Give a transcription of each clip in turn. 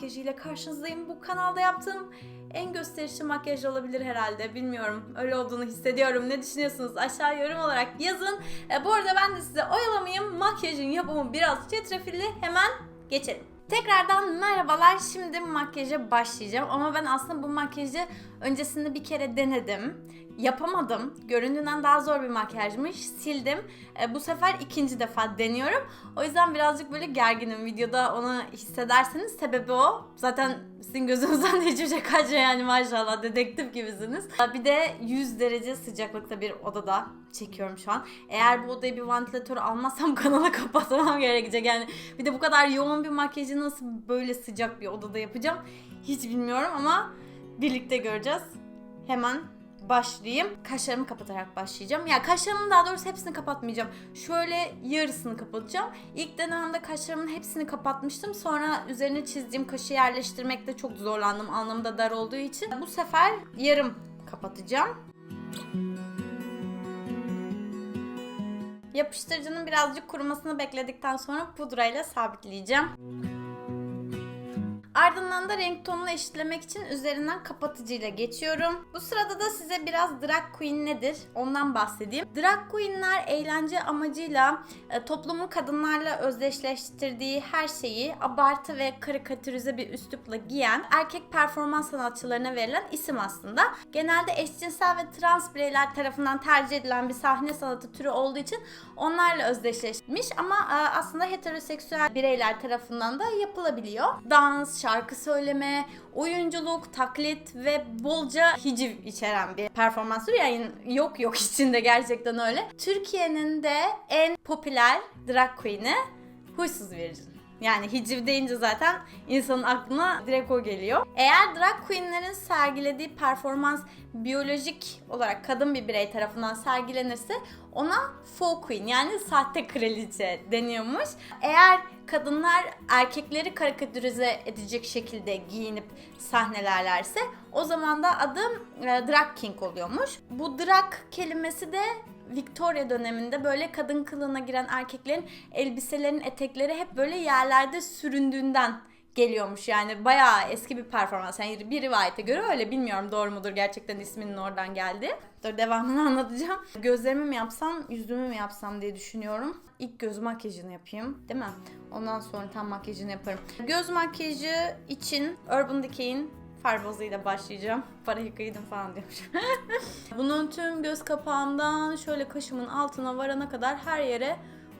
geldiniz. Bugün Drag Queen makyajı ile karşınızdayım. Bu kanalda yaptığım en gösterişli makyaj olabilir herhalde. Bilmiyorum. Öyle olduğunu hissediyorum. Ne düşünüyorsunuz? Aşağı yorum olarak yazın. E, bu arada ben de size oyalamayayım. Makyajın yapımı biraz çetrefilli. Hemen geçelim. Tekrardan merhabalar. Şimdi makyaja başlayacağım. Ama ben aslında bu makyajı öncesinde bir kere denedim. Yapamadım. Göründüğünden daha zor bir makyajmış. Sildim. E, bu sefer ikinci defa deniyorum. O yüzden birazcık böyle gerginim. Videoda onu hissederseniz sebebi o. Zaten sizin gözünüzden de hiçbir şey kaçmıyor yani maşallah dedektif gibisiniz. Bir de 100 derece sıcaklıkta bir odada çekiyorum şu an. Eğer bu odayı bir vantilatör almazsam kanalı kapatmam gerekecek. Yani bir de bu kadar yoğun bir makyajı nasıl böyle sıcak bir odada yapacağım hiç bilmiyorum ama birlikte göreceğiz. Hemen başlayayım. Kaşlarımı kapatarak başlayacağım. Ya kaşlarımın daha doğrusu hepsini kapatmayacağım. Şöyle yarısını kapatacağım. İlk denememde kaşlarımın hepsini kapatmıştım. Sonra üzerine çizdiğim kaşı yerleştirmekte çok zorlandım. Anlamda dar olduğu için. Bu sefer yarım kapatacağım. Yapıştırıcının birazcık kurumasını bekledikten sonra pudrayla sabitleyeceğim. Ardından da renk tonunu eşitlemek için üzerinden kapatıcıyla geçiyorum. Bu sırada da size biraz drag queen nedir ondan bahsedeyim. Drag queenler eğlence amacıyla e, toplumun kadınlarla özdeşleştirdiği her şeyi abartı ve karikatürize bir üslupla giyen erkek performans sanatçılarına verilen isim aslında. Genelde eşcinsel ve trans bireyler tarafından tercih edilen bir sahne sanatı türü olduğu için onlarla özdeşleşmiş ama e, aslında heteroseksüel bireyler tarafından da yapılabiliyor. Dans, şarkı söyleme, oyunculuk, taklit ve bolca hiciv içeren bir performans türü. Yani yok yok içinde gerçekten öyle. Türkiye'nin de en popüler drag queen'i Huysuz Virgin. Yani hiciv deyince zaten insanın aklına direkt o geliyor. Eğer drag queenlerin sergilediği performans biyolojik olarak kadın bir birey tarafından sergilenirse ona faux queen yani sahte kraliçe deniyormuş. Eğer kadınlar erkekleri karikatürize edecek şekilde giyinip sahnelerlerse o zaman da adı e, drag king oluyormuş. Bu drag kelimesi de Victoria döneminde böyle kadın kılığına giren erkeklerin elbiselerinin etekleri hep böyle yerlerde süründüğünden geliyormuş yani bayağı eski bir performans. Yani bir rivayete göre öyle bilmiyorum doğru mudur gerçekten isminin oradan geldi. Dur devamını anlatacağım. Gözlerimi mi yapsam, yüzümü mü yapsam diye düşünüyorum. İlk göz makyajını yapayım değil mi? Ondan sonra tam makyajını yaparım. Göz makyajı için Urban Decay'in far bazıyla başlayacağım. Para kıydım falan diyormuş. Bunu tüm göz kapağımdan şöyle kaşımın altına varana kadar her yere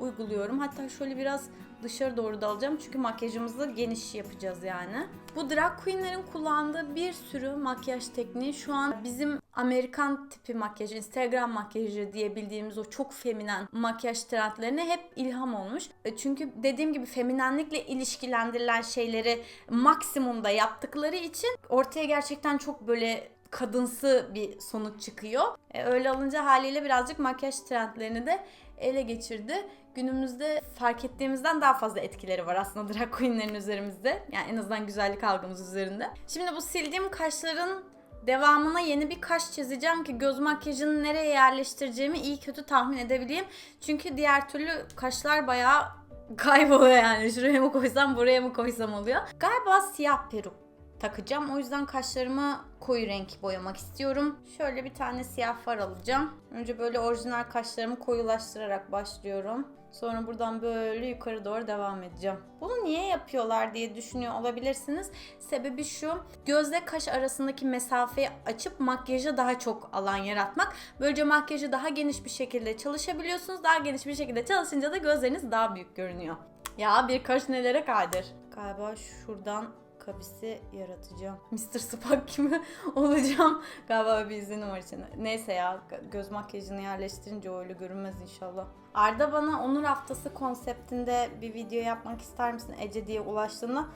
uyguluyorum. Hatta şöyle biraz dışarı doğru da alacağım çünkü makyajımızı geniş yapacağız yani. Bu drag queenlerin kullandığı bir sürü makyaj tekniği şu an bizim Amerikan tipi makyaj, Instagram makyajı diye bildiğimiz o çok feminen makyaj trendlerine hep ilham olmuş. E, çünkü dediğim gibi feminenlikle ilişkilendirilen şeyleri maksimumda yaptıkları için ortaya gerçekten çok böyle kadınsı bir sonuç çıkıyor. E, öyle alınca haliyle birazcık makyaj trendlerini de ele geçirdi. Günümüzde fark ettiğimizden daha fazla etkileri var aslında drag queenlerin üzerimizde. Yani en azından güzellik algımız üzerinde. Şimdi bu sildiğim kaşların devamına yeni bir kaş çizeceğim ki göz makyajını nereye yerleştireceğimi iyi kötü tahmin edebileyim. Çünkü diğer türlü kaşlar bayağı kayboluyor yani. Şuraya mı koysam buraya mı koysam oluyor. Galiba siyah peruk takacağım. O yüzden kaşlarımı koyu renk boyamak istiyorum. Şöyle bir tane siyah far alacağım. Önce böyle orijinal kaşlarımı koyulaştırarak başlıyorum. Sonra buradan böyle yukarı doğru devam edeceğim. Bunu niye yapıyorlar diye düşünüyor olabilirsiniz. Sebebi şu. Gözle kaş arasındaki mesafeyi açıp makyaja daha çok alan yaratmak. Böylece makyajı daha geniş bir şekilde çalışabiliyorsunuz. Daha geniş bir şekilde çalışınca da gözleriniz daha büyük görünüyor. Ya bir kaş nelere kadir. Galiba şuradan kabisi yaratacağım. Mr. Spock gibi olacağım. Galiba bir izlenim var içinde. Neyse ya göz makyajını yerleştirince öyle görünmez inşallah. Arda bana Onur Haftası konseptinde bir video yapmak ister misin Ece diye ulaştığında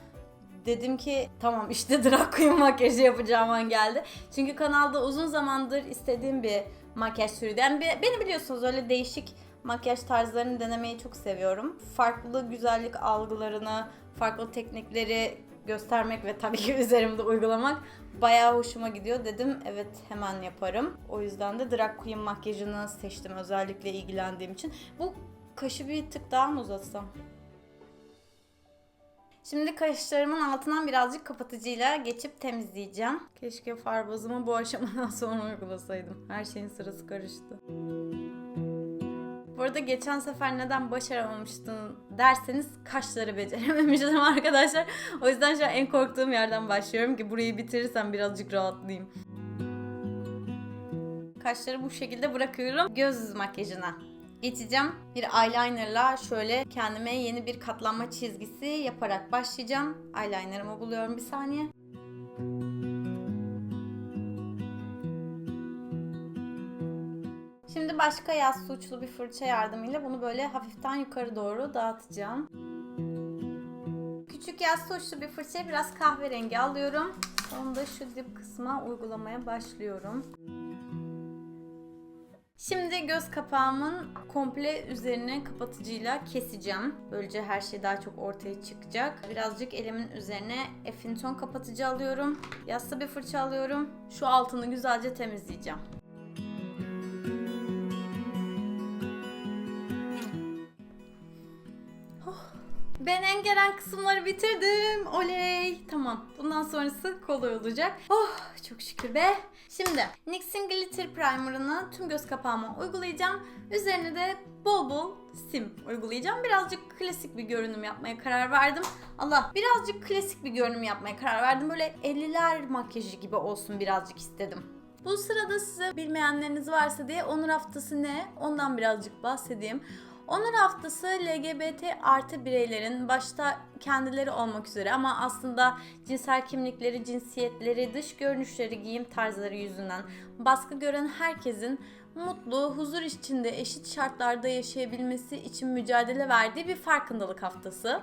dedim ki tamam işte drag queen makyajı yapacağım an geldi. Çünkü kanalda uzun zamandır istediğim bir makyaj türüydü. Yani beni biliyorsunuz öyle değişik makyaj tarzlarını denemeyi çok seviyorum. Farklı güzellik algılarını, farklı teknikleri göstermek ve tabii ki üzerimde uygulamak bayağı hoşuma gidiyor. Dedim evet hemen yaparım. O yüzden de drag queen makyajını seçtim özellikle ilgilendiğim için. Bu kaşı bir tık daha mı uzatsam? Şimdi kaşlarımın altından birazcık kapatıcıyla geçip temizleyeceğim. Keşke far bazımı bu aşamadan sonra uygulasaydım. Her şeyin sırası karıştı. Bu arada geçen sefer neden başaramamıştın derseniz kaşları becerememiştim arkadaşlar. O yüzden şu an en korktuğum yerden başlıyorum ki burayı bitirirsem birazcık rahatlayayım. Kaşları bu şekilde bırakıyorum göz makyajına. Geçeceğim. Bir eyelinerla şöyle kendime yeni bir katlanma çizgisi yaparak başlayacağım. Eyelinerımı buluyorum bir saniye. Başka yassı uçlu bir fırça yardımıyla bunu böyle hafiften yukarı doğru dağıtacağım. Küçük yassı uçlu bir fırçaya biraz kahverengi alıyorum. Onu da şu dip kısma uygulamaya başlıyorum. Şimdi göz kapağımın komple üzerine kapatıcıyla keseceğim. Böylece her şey daha çok ortaya çıkacak. Birazcık elimin üzerine Effinton kapatıcı alıyorum. Yassı bir fırça alıyorum. Şu altını güzelce temizleyeceğim. Ben en gelen kısımları bitirdim. Oley. Tamam. Bundan sonrası kolay olacak. Oh çok şükür be. Şimdi NYX'in Glitter Primer'ını tüm göz kapağıma uygulayacağım. Üzerine de bol bol sim uygulayacağım. Birazcık klasik bir görünüm yapmaya karar verdim. Allah birazcık klasik bir görünüm yapmaya karar verdim. Böyle 50'ler makyajı gibi olsun birazcık istedim. Bu sırada size bilmeyenleriniz varsa diye Onur Haftası ne? Ondan birazcık bahsedeyim. Onur Haftası LGBT artı bireylerin başta kendileri olmak üzere ama aslında cinsel kimlikleri, cinsiyetleri, dış görünüşleri, giyim tarzları yüzünden baskı gören herkesin mutlu, huzur içinde eşit şartlarda yaşayabilmesi için mücadele verdiği bir farkındalık haftası.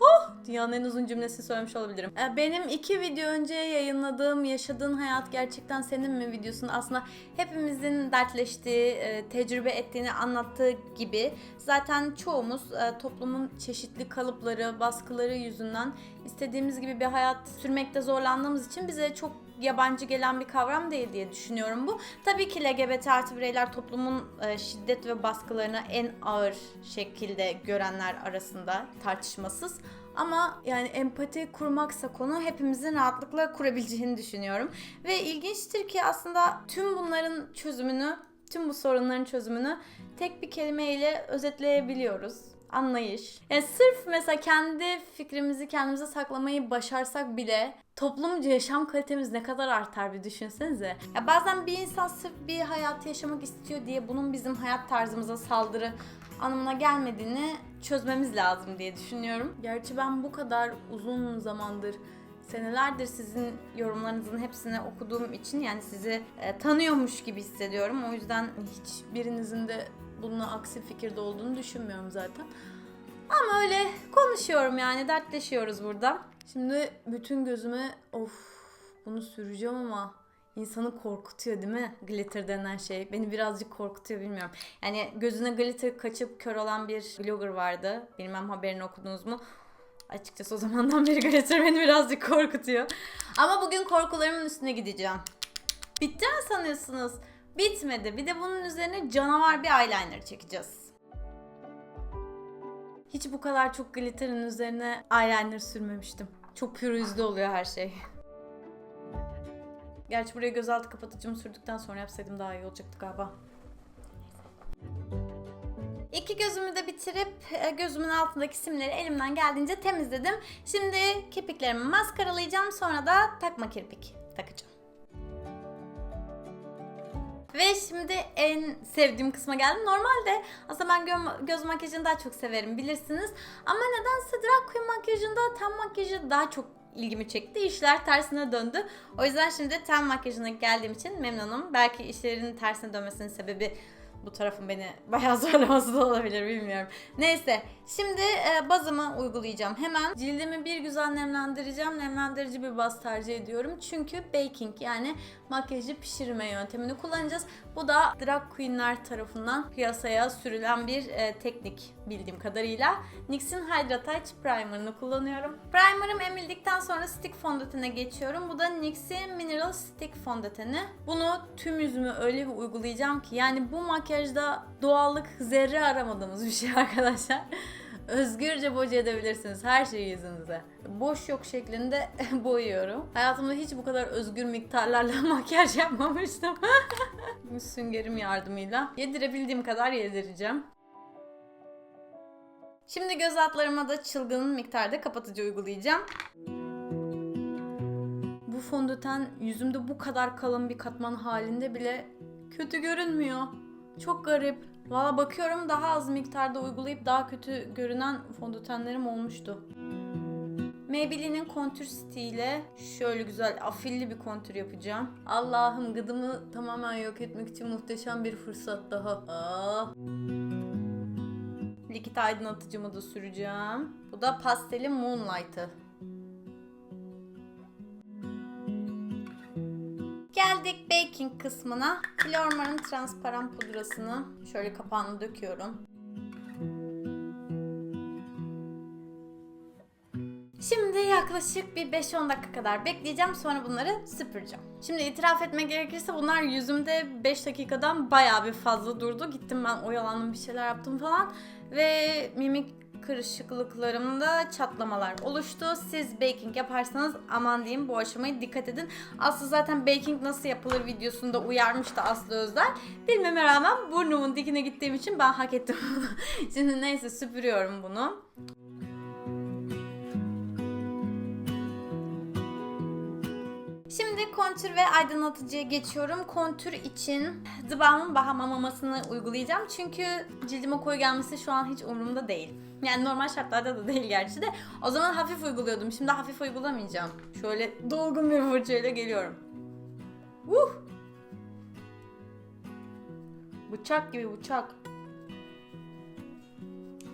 Oh! Dünyanın en uzun cümlesini söylemiş olabilirim. Ee, Benim iki video önce yayınladığım Yaşadığın Hayat Gerçekten Senin mi videosunda aslında hepimizin dertleştiği, e, tecrübe ettiğini anlattığı gibi zaten çoğumuz e, toplumun çeşitli kalıpları, baskıları yüzünden istediğimiz gibi bir hayat sürmekte zorlandığımız için bize çok yabancı gelen bir kavram değil diye düşünüyorum bu. Tabii ki LGBT artı bireyler toplumun e, şiddet ve baskılarını en ağır şekilde görenler arasında tartışmasız. Ama yani empati kurmaksa konu hepimizin rahatlıkla kurabileceğini düşünüyorum. Ve ilginçtir ki aslında tüm bunların çözümünü, tüm bu sorunların çözümünü tek bir kelimeyle özetleyebiliyoruz. Anlayış. Yani sırf mesela kendi fikrimizi kendimize saklamayı başarsak bile toplumca yaşam kalitemiz ne kadar artar bir düşünsenize. Ya bazen bir insan sırf bir hayatı yaşamak istiyor diye bunun bizim hayat tarzımıza saldırı anlamına gelmediğini çözmemiz lazım diye düşünüyorum. Gerçi ben bu kadar uzun zamandır senelerdir sizin yorumlarınızın hepsini okuduğum için yani sizi e, tanıyormuş gibi hissediyorum. O yüzden hiçbirinizin de bununla aksi fikirde olduğunu düşünmüyorum zaten. Ama öyle konuşuyorum yani dertleşiyoruz burada. Şimdi bütün gözüme of bunu süreceğim ama insanı korkutuyor değil mi? Glitter denen şey. Beni birazcık korkutuyor bilmiyorum. Yani gözüne glitter kaçıp kör olan bir blogger vardı. Bilmem haberini okudunuz mu? Açıkçası o zamandan beri glitter beni birazcık korkutuyor. Ama bugün korkularımın üstüne gideceğim. Bitti mi sanıyorsunuz? Bitmedi. Bir de bunun üzerine canavar bir eyeliner çekeceğiz. Hiç bu kadar çok glitterin üzerine eyeliner sürmemiştim. Çok pürüzlü oluyor her şey. Gerçi buraya gözaltı kapatıcımı sürdükten sonra yapsaydım daha iyi olacaktı galiba. İki gözümü de bitirip e, gözümün altındaki simleri elimden geldiğince temizledim. Şimdi kirpiklerimi maskaralayacağım sonra da takma kirpik takacağım. Ve şimdi en sevdiğim kısma geldim. Normalde aslında ben gö- göz makyajını daha çok severim bilirsiniz. Ama nedense drag queen makyajında ten makyajı daha çok ilgimi çekti. İşler tersine döndü. O yüzden şimdi ten makyajına geldiğim için memnunum. Belki işlerin tersine dönmesinin sebebi bu tarafın beni bayağı zorlaması da olabilir bilmiyorum. Neyse şimdi e, bazımı uygulayacağım. Hemen cildimi bir güzel nemlendireceğim. Nemlendirici bir baz tercih ediyorum. Çünkü baking yani makyajı pişirme yöntemini kullanacağız. Bu da drag queenler tarafından piyasaya sürülen bir e, teknik bildiğim kadarıyla. NYX'in Hydra Touch Primer'ını kullanıyorum. Primer'ım emildikten sonra stick fondötene geçiyorum. Bu da NYX'in Mineral Stick fondöteni. Bunu tüm yüzüme öyle bir uygulayacağım ki yani bu makyajda doğallık zerre aramadığımız bir şey arkadaşlar. Özgürce boca edebilirsiniz her şeyi yüzünüze. Boş yok şeklinde boyuyorum. Hayatımda hiç bu kadar özgür miktarlarla makyaj yapmamıştım. Süngerim yardımıyla yedirebildiğim kadar yedireceğim. Şimdi göz altlarıma da çılgın miktarda kapatıcı uygulayacağım. Bu fondöten yüzümde bu kadar kalın bir katman halinde bile kötü görünmüyor. Çok garip. Valla bakıyorum daha az miktarda uygulayıp daha kötü görünen fondötenlerim olmuştu. Maybelline'in kontür stiğiyle şöyle güzel afilli bir kontür yapacağım. Allah'ım gıdımı tamamen yok etmek için muhteşem bir fırsat daha. Aa. Likit aydınlatıcımı da süreceğim. Bu da pastelin Moonlight'ı. Geldik baking kısmına. Flormar'ın transparan pudrasını şöyle kapağını döküyorum. Şimdi yaklaşık bir 5-10 dakika kadar bekleyeceğim sonra bunları süpüreceğim. Şimdi itiraf etmek gerekirse bunlar yüzümde 5 dakikadan bayağı bir fazla durdu. Gittim ben oyalandım bir şeyler yaptım falan ve mimik kırışıklıklarımda çatlamalar oluştu. Siz baking yaparsanız aman diyeyim bu aşamayı dikkat edin. Aslı zaten baking nasıl yapılır videosunda uyarmıştı Aslı Özler. Bilmeme rağmen burnumun dikine gittiğim için ben hak ettim bunu. Şimdi neyse süpürüyorum bunu. Kontür ve aydınlatıcıya geçiyorum. Kontür için The Balm'ın Bahama mamasını uygulayacağım. Çünkü cildime koyu gelmesi şu an hiç umurumda değil. Yani normal şartlarda da değil gerçi de. O zaman hafif uyguluyordum. Şimdi hafif uygulamayacağım. Şöyle dolgun bir fırçayla geliyorum. Uh! Bıçak gibi bıçak.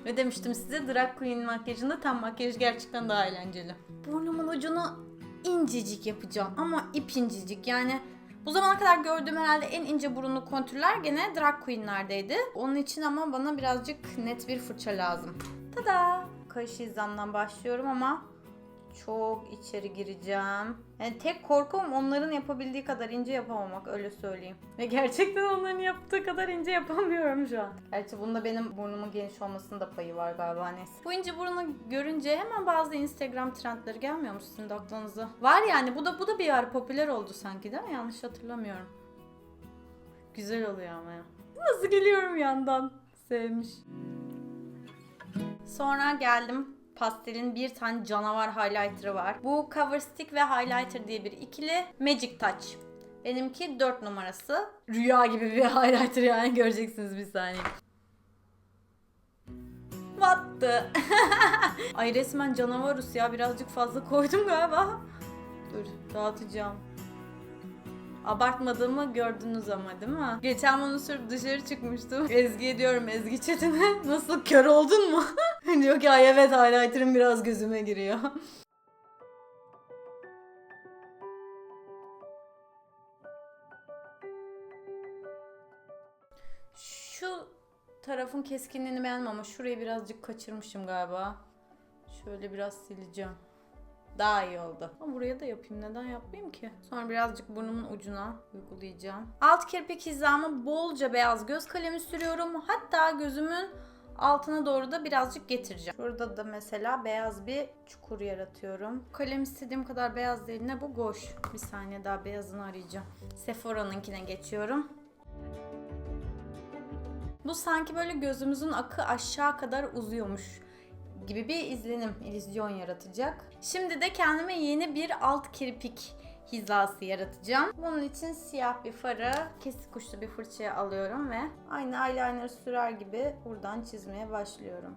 Ne demiştim size? Drag Queen makyajında tam makyaj gerçekten daha eğlenceli. Burnumun ucunu incecik yapacağım ama ip incecik yani bu zamana kadar gördüğüm herhalde en ince burunlu kontürler gene drag queenlerdeydi. Onun için ama bana birazcık net bir fırça lazım. Tada! Kaş hizamdan başlıyorum ama çok içeri gireceğim. Yani tek korkum onların yapabildiği kadar ince yapamamak öyle söyleyeyim. Ve gerçekten onların yaptığı kadar ince yapamıyorum şu an. Gerçi bunda benim burnumun geniş olmasının da payı var galiba neyse. Bu ince burunu görünce hemen bazı Instagram trendleri gelmiyor mu sizin de aklınıza? Var yani bu da bu da bir ara popüler oldu sanki değil mi? Yanlış hatırlamıyorum. Güzel oluyor ama ya. Nasıl geliyorum yandan? Sevmiş. Sonra geldim pastelin bir tane canavar highlighter'ı var. Bu Cover Stick ve Highlighter diye bir ikili Magic Touch. Benimki 4 numarası. Rüya gibi bir highlighter yani göreceksiniz bir saniye. Battı. Ay resmen canavarus ya birazcık fazla koydum galiba. Dur dağıtacağım. Abartmadığımı gördünüz ama değil mi? Geçen bunu sürüp dışarı çıkmıştım. Ezgi'ye diyorum Ezgi Çetin'e nasıl kör oldun mu? Diyor ki ay evet highlighter'ım biraz gözüme giriyor. Şu tarafın keskinliğini beğenmem ama şurayı birazcık kaçırmışım galiba. Şöyle biraz sileceğim. Daha iyi oldu. Ama buraya da yapayım. Neden yapmayayım ki? Sonra birazcık burnumun ucuna uygulayacağım. Alt kirpik hizamı bolca beyaz göz kalemi sürüyorum. Hatta gözümün altına doğru da birazcık getireceğim. Burada da mesela beyaz bir çukur yaratıyorum. Kalem istediğim kadar beyaz değil. Ne bu? Goş. Bir saniye daha beyazını arayacağım. Sephora'nınkine geçiyorum. Bu sanki böyle gözümüzün akı aşağı kadar uzuyormuş gibi bir izlenim, illüzyon yaratacak. Şimdi de kendime yeni bir alt kirpik hizası yaratacağım. Bunun için siyah bir farı kesik uçlu bir fırçaya alıyorum ve aynı eyeliner sürer gibi buradan çizmeye başlıyorum.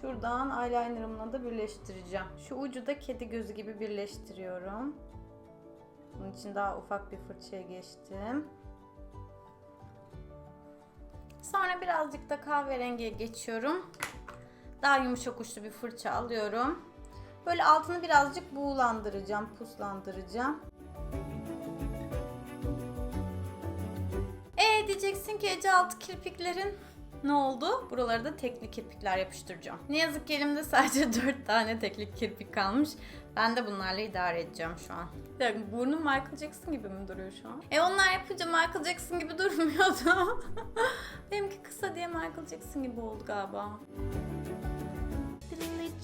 Şuradan eyelinerımla da birleştireceğim. Şu ucu da kedi gözü gibi birleştiriyorum. Bunun için daha ufak bir fırçaya geçtim. Sonra birazcık da kahverengiye geçiyorum. Daha yumuşak uçlu bir fırça alıyorum. Böyle altını birazcık buğulandıracağım, puslandıracağım. E diyeceksin ki Ece altı kirpiklerin ne oldu? Buralara da tekli kirpikler yapıştıracağım. Ne yazık ki elimde sadece 4 tane tekli kirpik kalmış. Ben de bunlarla idare edeceğim şu an. Bir dakika, burnum Michael Jackson gibi mi duruyor şu an? E onlar yapınca Michael Jackson gibi durmuyordu. Benimki kısa diye Michael Jackson gibi oldu galiba.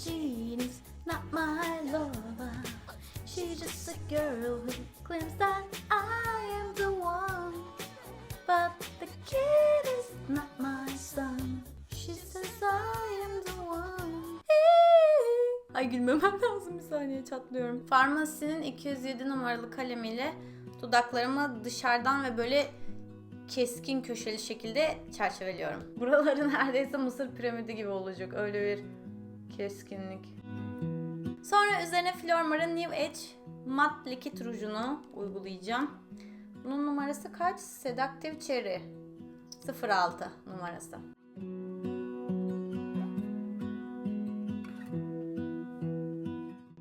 Jean's not my lover. She's just a girl who claims that I am the one. But the kid is not my son. She says I am the one. Ay gülmemem lazım bir saniye çatlıyorum. Farmasinin 207 numaralı kalemiyle dudaklarımı dışarıdan ve böyle keskin köşeli şekilde çerçeveliyorum. Buraları neredeyse Mısır piramidi gibi olacak. Öyle bir keskinlik. Sonra üzerine Flormar'ın New Edge mat likit rujunu uygulayacağım. Bunun numarası kaç? Seductive Cherry. 06 numarası.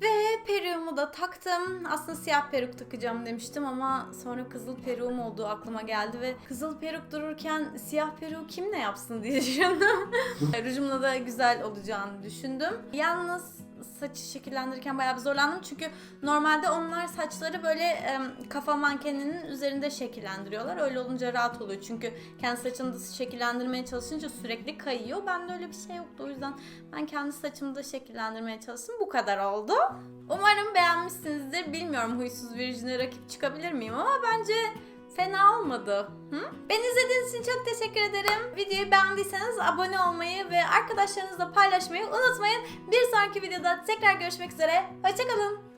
Ve peruğumu da taktım. Aslında siyah peruk takacağım demiştim ama sonra kızıl peruğum olduğu aklıma geldi ve kızıl peruk dururken siyah peruğu kim ne yapsın diye düşündüm. Rujumla da güzel olacağını düşündüm. Yalnız saçı şekillendirirken bayağı bir zorlandım çünkü normalde onlar saçları böyle em, kafa mankeninin üzerinde şekillendiriyorlar. Öyle olunca rahat oluyor çünkü kendi saçını da şekillendirmeye çalışınca sürekli kayıyor. Bende öyle bir şey yoktu o yüzden ben kendi saçımı da şekillendirmeye çalıştım. Bu kadar oldu. Umarım beğenmişsinizdir. Bilmiyorum huysuz virjine rakip çıkabilir miyim ama bence fena olmadı. Hı? Beni izlediğiniz için çok teşekkür ederim. Videoyu beğendiyseniz abone olmayı ve arkadaşlarınızla paylaşmayı unutmayın. Bir sonraki videoda tekrar görüşmek üzere. Hoşçakalın.